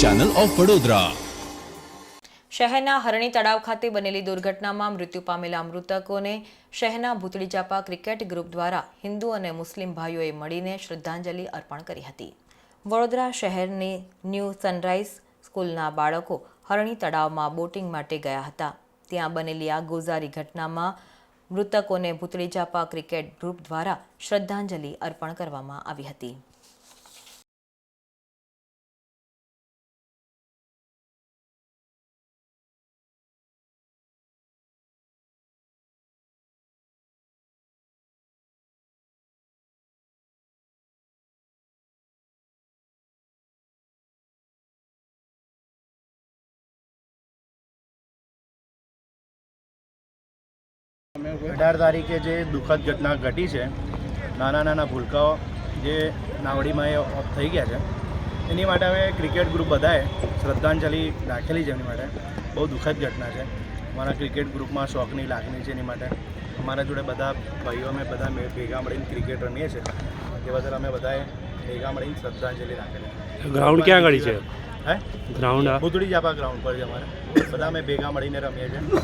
Channel of Vadodara શહેરના હરણી તળાવ ખાતે બનેલી દુર્ઘટનામાં મૃત્યુ પામેલા મૃતકોને શહેરના ભૂતળી ચાપા ક્રિકેટ ગ્રુપ દ્વારા હિન્દુ અને મુસ્લિમ ભાઈઓએ મળીને શ્રદ્ધાંજલિ અર્પણ કરી હતી. વડોદરા શહેરની ન્યૂ સનરાઈઝ સ્કૂલના બાળકો હરણી તળાવમાં બોટિંગ માટે ગયા હતા. ત્યાં બનેલી આ ગોઝારી ઘટનામાં મૃતકોને ભૂતળી ચાપા ક્રિકેટ ગ્રુપ દ્વારા શ્રદ્ધાંજલિ અર્પણ કરવામાં આવી હતી. અઢાર તારીખે જે દુઃખદ ઘટના ઘટી છે નાના નાના ભૂલકાઓ જે નાવડીમાં એ ઓફ થઈ ગયા છે એની માટે અમે ક્રિકેટ ગ્રુપ બધાએ શ્રદ્ધાંજલિ રાખેલી છે એની માટે. બહુ દુઃખદ ઘટના છે. અમારા ક્રિકેટ ગ્રુપમાં શોખની લાગણી છે એની માટે. અમારા જોડે બધા ભાઈઓ અમે બધા મે- ભેગા મળીને ક્રિકેટ રમીએ છીએ. એ બદલ અમે બધાએ ભેગા મળીને શ્રદ્ધાંજલિ રાખેલી ગ્રાઉન્ડ ક્યાં આગળ છે? હે? ગ્રાઉન્ડ ભૂતળી જાપા ગ્રાઉન્ડ પર છે અમારે. બધા અમે ભેગા મળીને રમીએ છીએ.